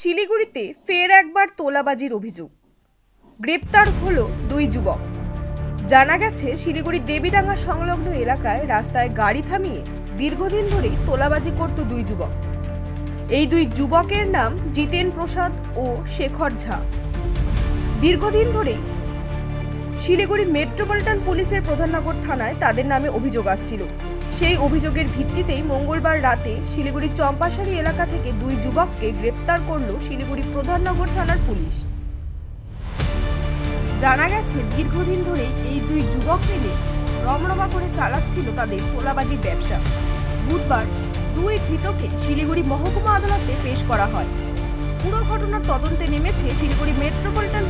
শিলিগুড়িতে ফের একবার তোলাবাজির অভিযোগ। গ্রেপ্তার হল দুই যুবক। জানা গেছে শিলিগুড়ি দেবীডাঙ্গা সংলগ্ন এলাকায় রাস্তায় গাড়ি থামিয়ে দীর্ঘদিন ধরেই তোলাবাজি করত দুই যুবক। এই দুই যুবকের নাম জিতেন প্রসাদ ও শেখর ঝা। দীর্ঘদিন ধরেই শিলিগুড়ি মেট্রোপলিটন পুলিশের প্রধাননগর থানায় তাদের নামে অভিযোগ আসছিল। সেই অভিযোগের ভিত্তিতেই মঙ্গলবার রাতে শিলিগুড়ি চম্পাশাড়ি এলাকা থেকে দুই যুবককে গ্রেপ্তার করল শিলিগুড়ি প্রধাননগর থানার পুলিশ। জানা গেছে, দীর্ঘদিন ধরে এই দুই যুবক মিলে রমরমা করে চালাচ্ছিল তাদের তোলাবাজির ব্যবসা। বুধবার দুই ধৃতকে শিলিগুড়ি মহকুমা আদালতে পেশ করা হয়। পুরো ঘটনার তদন্তে নেমেছে শিলিগুড়ি মেট্রোপলিটন